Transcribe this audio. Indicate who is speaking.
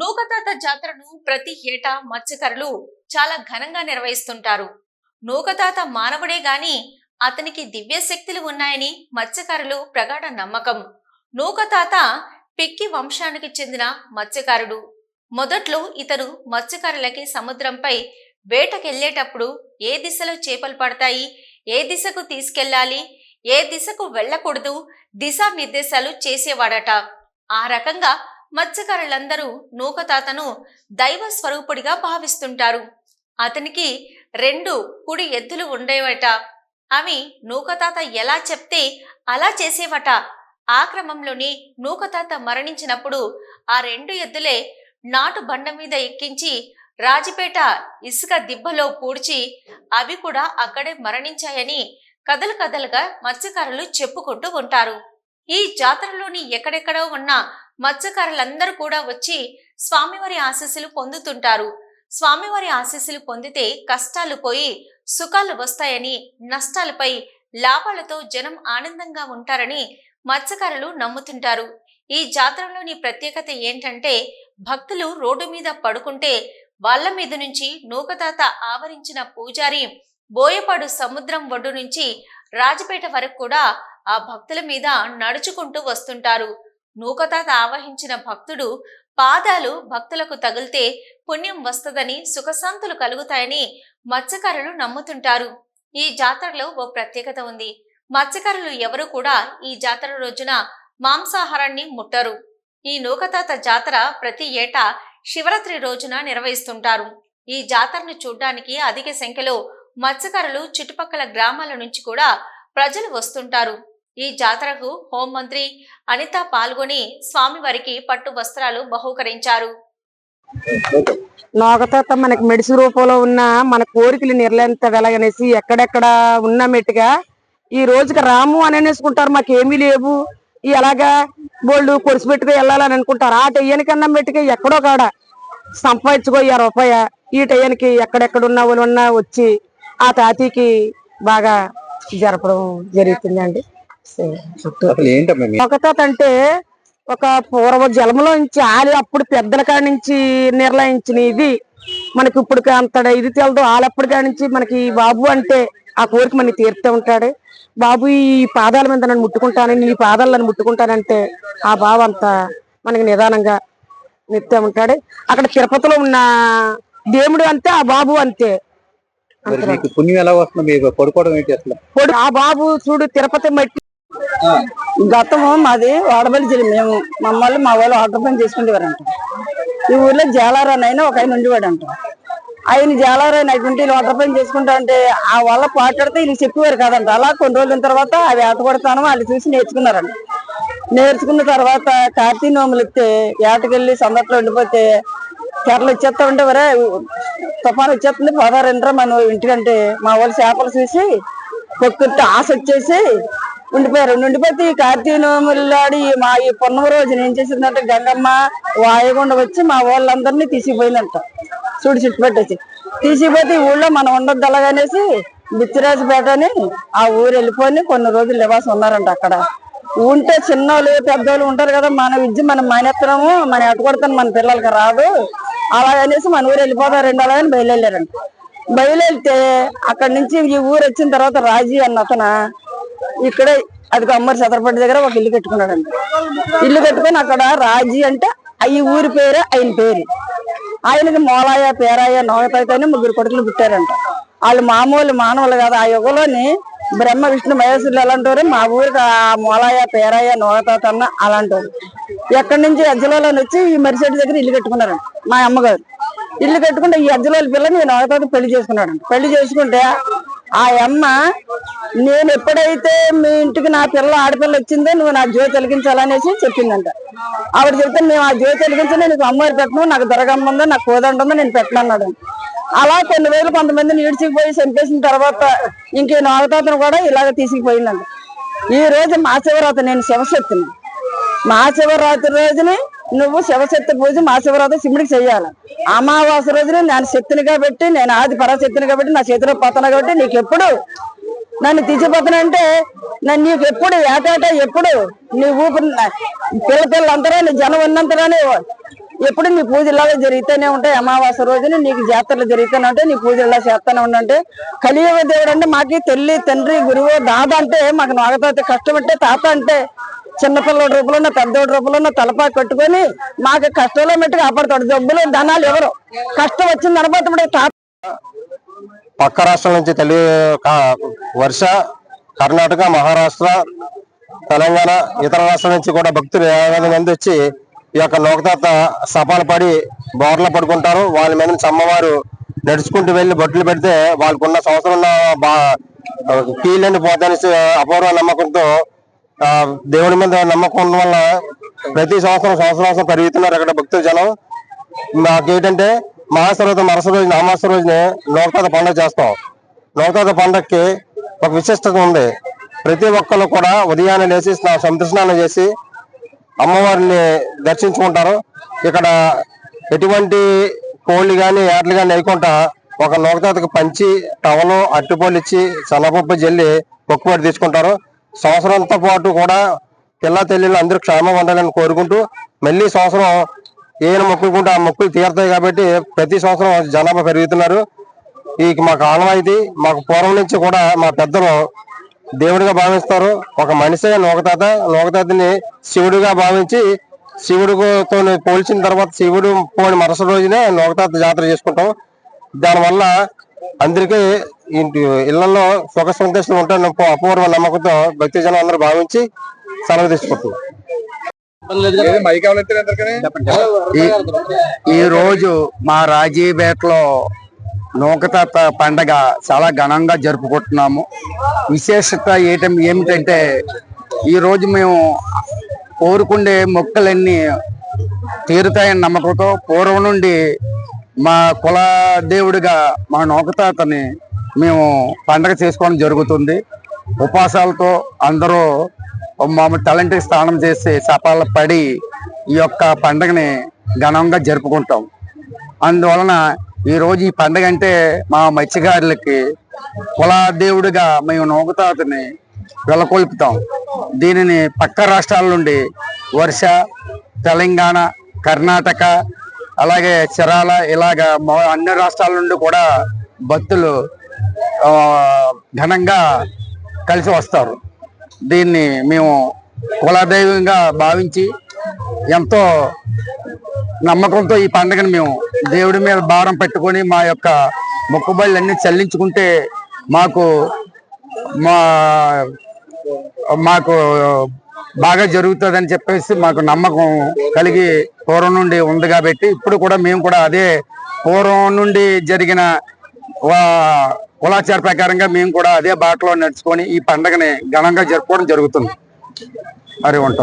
Speaker 1: నూకతాత జాతరను ప్రతి ఏటా మత్స్యకారులు చాలా ఘనంగా నిర్వహిస్తుంటారు. నూకతాత మానవుడే గాని అతనికి దివ్య శక్తులు ఉన్నాయని మత్స్యకారులు ప్రగాఢ నమ్మకం. నూకతాత పిక్కి వంశానికి చెందిన మత్స్యకారుడు. మొదట్లో ఇతను మత్స్యకారులకి సముద్రంపై వేటకెళ్ళేటప్పుడు ఏ దిశలో చేపలు పడతాయి ఏ దిశకు తీసుకెళ్ళాలి ఏ దిశకు వెళ్ళకూడదు దిశానిర్దేశాలు చేసేవాడట. ఆ రకంగా మత్స్యకారులందరూ నూకతాతను దైవ స్వరూపుడిగా భావిస్తుంటారు. అతనికి రెండు కుడి ఎద్దులు ఉండేవట. అవి నూకతాత ఎలా చెప్తే అలా చేసేవట. ఆ క్రమంలోనే నూకతాత మరణించినప్పుడు ఆ రెండు ఎద్దులే నాటు బండ మీద ఎక్కించి రాజపేట ఇసుక దిబ్బలో పూడ్చి అవి కూడా అక్కడే మరణించాయని కథలు కథలుగా మత్స్యకారులు చెప్పుకుంటూ ఉంటారు. ఈ జాతరలోని ఎక్కడెక్కడో ఉన్న మత్స్యకారులందరూ కూడా వచ్చి స్వామివారి ఆశీస్సులు పొందుతుంటారు. స్వామివారి ఆశీస్సులు పొందితే కష్టాలు పోయి సుఖాలు వస్తాయని నష్టాలపై లాభాలతో జనం ఆనందంగా ఉంటారని మత్స్యకారులు నమ్ముతుంటారు. ఈ జాతరలోని ప్రత్యేకత ఏంటంటే భక్తులు రోడ్డు మీద పడుకుంటే వాళ్ళ మీద నుంచి నూకతాత ఆవరించిన పూజారి బోయపాడు సముద్రం ఒడ్డు నుంచి రాజపేట వరకు కూడా ఆ భక్తుల మీద నడుచుకుంటూ వస్తుంటారు. నూకతాత ఆవహించిన భక్తుడు పాదాలు భక్తులకు తగిలితే పుణ్యం వస్తుందని సుఖశాంతులు కలుగుతాయని మత్స్యకారులు నమ్ముతుంటారు. ఈ జాతరలో ఓ ప్రత్యేకత ఉంది. మత్స్యకారులు ఎవరు కూడా ఈ జాతర రోజున మాంసాహారాన్ని ముట్టరు. ఈ నూకతాత జాతర ప్రతి ఏటా శివరాత్రి రోజున నిర్వహిస్తుంటారు. ఈ జాతరను చూడ్డానికి అధిక సంఖ్యలో మత్స్యకారులు చుట్టుపక్కల గ్రామాల నుంచి కూడా ప్రజలు వస్తుంటారు. ఈ జాతరకు హోంమంత్రి అనిత పాల్గొని స్వామివారికి పట్టు వస్త్రాలు బహూకరించారు.
Speaker 2: నోగతాత మనకి మెడిసి రూపంలో ఉన్న మన కోరికలు నిర్లెంత వెలగనేసి ఎక్కడెక్కడ ఉన్న మెట్టుగా ఈ రోజుకి రాము అని అనేసుకుంటారు మాకు ఏమీ లేవు. ఎలాగా బోల్డు బోల్డ్ కొడిసి పెట్టుకు వెళ్ళాలని అనుకుంటారు. ఆ టయ్యానికన్నా మెట్టుగా ఎక్కడో కాడ సంపాదించుకో ఈ రూపాయ. ఈ టయ్యానికి ఎక్కడెక్కడున్న వాళ్ళు ఉన్నా వచ్చి ఆ తాతీకి బాగా జరపడం జరుగుతుందండి.
Speaker 3: అసలు ఏంటమ్మా మీ
Speaker 2: నోగతాత అంటే ఒక పూర్వ జలములో నుంచి ఆలి అప్పుడు పెద్దల కాడి నుంచి నిర్ణయించిన ఇది. మనకి ఇప్పుడు అంత ఇది తెలదు ఆలప్పటి కాడి నుంచి మనకి ఈ బాబు అంటే ఆ కోరిక మనకి తీరుతూ ఉంటాడు. బాబు ఈ పాదాల మీద నన్ను ముట్టుకుంటాను నీ పాదాలు నన్ను ముట్టుకుంటానంటే ఆ బాబు అంత మనకి నిదానంగా నిత్యం ఉంటాడు. అక్కడ తిరుపతిలో ఉన్న దేవుడు అంతే ఆ బాబు అంతే.
Speaker 3: పుణ్యం ఎలా వస్తుంది?
Speaker 2: ఆ బాబు చూడు తిరుపతి మట్టి
Speaker 4: గతము మాది వాడబల్లి జిల్లా. మేము మమ్మల్ని మా వాళ్ళు ఆర్డర్ పని చేసుకునేవారంట ఈ ఊర్లో జాలారాయన అయినా ఒక ఆయన ఉండేవాడంట. ఆయన జాలారాయన అటువంటి ఆర్డర్ పని చేసుకుంటా అంటే ఆ వాళ్ళ పాటాడితే వీళ్ళు చెప్పేవారు కదంట. అలా కొన్ని రోజుల తర్వాత అవి ఆటపడతాను వాళ్ళు చూసి నేర్చుకున్నారంట. నేర్చుకున్న తర్వాత కార్తీక నోములు ఎత్తే ఏటకెళ్ళి సందట్లో ఉండిపోతే కేరళ వచ్చేస్తా ఉంటే వరే తుఫాను వచ్చేస్తుంది పదహారు మన ఇంటికంటే. మా వాళ్ళు చేపలు చూసి పొక్కుట్టు ఆశ వచ్చేసి ఉండిపోయారు. ఉండిపోతే ఈ కార్తీక నోములాడి మా ఈ పున్నమ రోజున ఏం చేసిందంటే గంగమ్మ వాయుగుండ వచ్చి మా వాళ్ళందరినీ తీసిపోయిందంట. చూడు చుట్టుపెట్టేసి తీసిపోతే ఊళ్ళో మనం ఉండొద్దు అలాగనేసి బిచ్చిరాజుపేట అని ఆ ఊరు వెళ్ళిపోయి కొన్ని రోజులు నివాసం ఉన్నారంట అక్కడ. ఉంటే చిన్నోళ్ళు పెద్దోళ్ళు ఉంటారు కదా మన విద్య మనం మానేస్తున్నాము మన ఎట్టుకొడతాను మన పిల్లలకి రాదు. అలాగనేసి మన ఊరు వెళ్ళిపోతారు. రెండు అలాగని బయలుదేరారంట. బయలుదేరితే అక్కడి నుంచి ఈ ఊరు వచ్చిన తర్వాత రాజీ అన్న అతను ఇక్కడే అది అమ్మరి చదరపల్లి దగ్గర ఒక ఇల్లు కట్టుకున్నాడండి ఇల్లు కట్టుకొని అక్కడ రాజీ అంటే ఈ ఊరి పేరు ఆయన పేరు. ఆయనకి మోలాయ పేరాయ నోగతాయితోనే ముగ్గురు కొడుకులు పుట్టారంట. వాళ్ళు మామూలు మానవులు కాదు. ఆ యుగలోని బ్రహ్మ విష్ణు మహేశ్వరులు ఎలాంటి మా ఊరికి ఆ మోలాయ పేరాయ నోగతాత అన్న అలాంటి ఎక్కడి నుంచి అజ్జలలో వచ్చి ఈ మరిచెట్టు దగ్గర ఇల్లు కట్టుకున్నారంట మా అమ్మగారు. ఇల్లు కట్టుకుంటే ఈ అజ్జలోల పిల్లని నోగతాత పెళ్ళి చేసుకున్నాడు పెళ్ళి చేసుకుంటే ఆ అమ్మ నేను ఎప్పుడైతే మీ ఇంటికి నా పిల్ల ఆడపిల్ల వచ్చిందో నువ్వు నా జ్యోతి వెలిగించాలనేసి చెప్పిందంట. ఆవిడ చెప్తే మేము ఆ జ్యోతి వెలిగించి నీకు అమ్మవారి పెట్టను నాకు దొరకమ్మ ఉందో నాకు కోదండ ఉందో నేను పెట్టనన్నాడు అలా కొన్ని వేలు కొంతమందిని ఈడ్చిపోయి చంపేసిన తర్వాత ఇంకే నాగతాతను కూడా ఇలాగ తీసుకుపోయిందంట. ఈ రోజు మహాశివరాత్రి నేను శివశక్తిని. మహాశివరాత్రి రోజుని నువ్వు శివశక్తి పూజ మహాశివరాత్రి శివుడికి చెయ్యాలి అమావాస్య రోజున నేను శక్తిని కాబట్టి నేను ఆది పరాశక్తిని కాబట్టి నా చేతిలో పోతాను కాబట్టి నీకు ఎప్పుడు నన్ను తీసిపోతానంటే నన్ను నీకు ఎప్పుడు ఏటాట ఎప్పుడు నీ ఊపిరి పిల్ల పిల్లలంతరా నీ జనం ఉన్నంతరానే ఎప్పుడు నీ పూజలాగా ఇలాగే జరుగుతూనే ఉంటాయి. అమావాస్య రోజున నీకు జాతరలు జరుగుతూనే ఉంటాయి నీ పూజలు ఇలా చేస్తూనే ఉండంటే. కలియుగ దేవుడు అంటే మాకి తల్లి తండ్రి గురువు దాద అంటే మాకు నాగతాత కష్టం అంటే తాత అంటే చిన్నపిల్లడి రూపంలో పెద్దోడి రూపంలో తలపా కట్టుకొని మాకు కష్టంలో మెట్టి కాపాడుతాడు జబ్బులు ధనాలు ఎవరు? కష్టం వచ్చింది అనబోతుడే తాత
Speaker 5: పక్క రాష్ట్రాల నుంచి తెలి వర్ష కర్ణాటక మహారాష్ట్ర తెలంగాణ ఇతర రాష్ట్రాల నుంచి కూడా భక్తులు యాభై మంది వచ్చి ఈ యొక్క లోకతాత సపాలు పడి బోర్లు పడుకుంటారు. వాళ్ళ మీద అమ్మవారు నడుచుకుంటూ వెళ్ళి బొట్లు పెడితే వాళ్ళకున్న సంవత్సరం ఉన్న బా కీళ్ళని పోతానేసి అపూర్వ నమ్మకంతో దేవుడి మీద నమ్మకం ఉండడం వల్ల ప్రతి సంవత్సరం సంవత్సరం సంవత్సరం పెరుగుతున్నారు అక్కడ భక్తుల జనం. మాకేంటంటే మహాశివరాత్రి మరుసటి రోజున అమాస రోజునే లోకతాత పండుగ చేస్తాం. లోకతాత పండగకి ఒక విశిష్టత ఉంది. ప్రతి ఒక్కరు కూడా ఉదయాన్నే లేచి స్నా- చేసి అమ్మవారిని దర్శించుకుంటారు. ఇక్కడ ఎటువంటి కోళ్ళు కానీ ఏటలు కానీ వేయకుండా ఒక లోకతాతకు పంచి టవలు అట్టుపోలు ఇచ్చి సన్నపప్పు జల్లి మొక్కుబడి తీసుకుంటారు. సంవత్సరంతో పాటు కూడా పిల్ల తెల్లిళ్ళు అందరూ క్షేమంగా ఉండాలని కోరుకుంటూ మళ్ళీ సంవత్సరం ఏమైనా మొక్కుకుంటే ఆ మొక్కులు తీరుతాయి కాబట్టి ప్రతి సంవత్సరం జనాభా పెరుగుతున్నారు. ఈ మాకు ఆనవాయితీ మాకు పూర్వం నుంచి కూడా మా పెద్దలు దేవుడిగా భావిస్తారు. ఒక మనిషి లోకతాత లోకతాతని శివుడిగా భావించి శివుడితో పోల్చిన తర్వాత శివుడు పోని మరుసటి రోజునే లోకతాత జాతర చేసుకుంటాం. దానివల్ల అందరికీ ఇంటి ఇళ్ళలో సుఖ సంతోషం ఉంటాయని అపూర్వ నమ్మకంతో భక్తి జనం అందరూ భావించి సెలవు తీసుకుంటున్నాం.
Speaker 6: ఈ రోజు మా రాజీపేటలో నూకతాత పండగ చాలా ఘనంగా జరుపుకుంటున్నాము. విశేషత ఏటం ఏమిటంటే ఈ రోజు మేము కోరుకుండే మొక్కలన్నీ తీరుతాయని నమ్మకంతో పూర్వం నుండి మా కుల దేవుడిగా మా నూకతాతని మేము పండగ చేసుకోవడం జరుగుతుంది. ఉపాసాలతో అందరూ మామూలు తలంటి స్నానం చేసి సపాల పడి ఈ యొక్క పండగని ఘనంగా జరుపుకుంటాం. అందువలన ఈరోజు ఈ పండగ అంటే మా మత్స్యకారులకి కులాదేవుడిగా మేము నూకతాతని వెలకొల్పుతాం. దీనిని పక్క రాష్ట్రాల నుండి వర్ష తెలంగాణ కర్ణాటక అలాగే చిరాల ఇలాగ అన్ని రాష్ట్రాల నుండి కూడా భక్తులు ఘనంగా కలిసి వస్తారు. దీన్ని మేము కులదైవంగా భావించి ఎంతో నమ్మకంతో ఈ పండుగను మేము దేవుడి మీద భారం పెట్టుకొని మా యొక్క మొక్కుబళ్ళన్నీ చెల్లించుకుంటే మాకు మా మాకు బాగా జరుగుతుందని చెప్పేసి మాకు నమ్మకం కలిగి పూర్వం నుండి ఉంది కాబట్టి ఇప్పుడు కూడా మేము కూడా అదే పూర్వం నుండి జరిగిన కులాచార ప్రకారంగా మేము కూడా అదే బాటలో నడుచుకొని ఈ పండుగని ఘనంగా జరుపుకోవడం జరుగుతుంది. మరి ఉంటాం